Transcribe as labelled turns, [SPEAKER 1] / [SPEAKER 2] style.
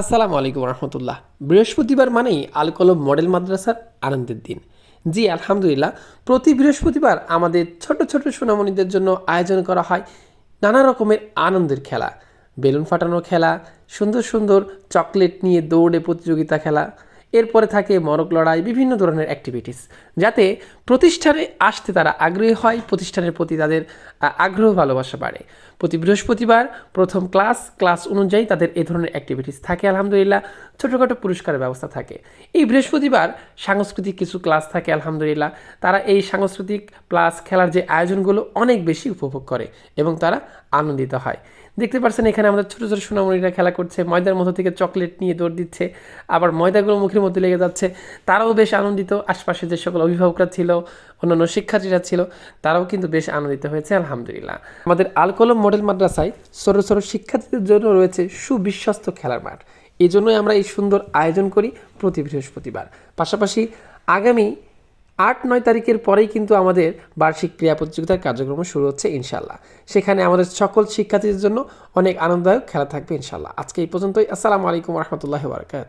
[SPEAKER 1] আসসালামু আলাইকুম রহমতুল্লাহ। বৃহস্পতিবার মানেই আল কলম মডেল মাদ্রাসার আনন্দের দিন। জি, আলহামদুলিল্লাহ। প্রতি বৃহস্পতিবার আমাদের ছোট ছোট সোনামণিদের জন্য আয়োজন করা হয় নানা রকমের আনন্দের খেলা। বেলুন ফাটানো খেলা, সুন্দর সুন্দর চকলেট নিয়ে দৌড়ে প্রতিযোগিতা খেলা এরপরে থাকে মরক লড়াই, বিভিন্ন ধরনের অ্যাক্টিভিটিস যাতে প্রতিষ্ঠানে আসতে তারা আগ্রহী হয়, প্রতিষ্ঠানের প্রতি তাদের আগ্রহ, ভালোবাসা বাড়ে। প্রতি বৃহস্পতিবার প্রথম ক্লাস ক্লাস অনুযায়ী তাদের এ ধরনের অ্যাক্টিভিটিস থাকে, আলহামদুলিল্লাহ। ছোটোখাটো পুরস্কারের ব্যবস্থা থাকে। এই বৃহস্পতিবার সাংস্কৃতিক কিছু ক্লাস থাকে, আলহামদুলিল্লাহ। তারা এই সাংস্কৃতিক প্লাস খেলার যে আয়োজনগুলো অনেক বেশি উপভোগ করে এবং তারা আনন্দিত হয়। দেখতে পাচ্ছেন এখানে আমাদের ছোটো ছোটো সোনামণিরা খেলা করছে, ময়দার মধ্যে থেকে চকলেট নিয়ে দৌড় দিচ্ছে, আবার ময়দাগুলো মুখের মধ্যে লেগে যাচ্ছে। তারাও বেশ আনন্দিত। আশপাশে যে সকল অভিভাবকরা ছিল, অন্যান্য শিক্ষার্থীরা ছিল, তারাও কিন্তু বেশ আনন্দিত হয়েছে, আলহামদুলিল্লাহ। আমাদের আলকলম মডেল মাদ্রাসায় ছোটো ছোটো শিক্ষার্থীদের জন্য রয়েছে সুবিশ্বস্ত খেলার মাঠ। এই জন্যই আমরা এই সুন্দর আয়োজন করি প্রতি বৃহস্পতিবার। পাশাপাশি আগামী আট নয় তারিখের পরেই কিন্তু আমাদের বার্ষিক ক্রীড়া প্রতিযোগিতার কার্যক্রম শুরু হচ্ছে ইনশাল্লাহ সেখানে আমাদের সকল শিক্ষার্থীদের জন্য অনেক আনন্দদায়ক খেলা থাকবে ইনশাল্লাহ আজকে এই পর্যন্তই। আসসালামু আলাইকুম রহমতুল্লাহ বারকাত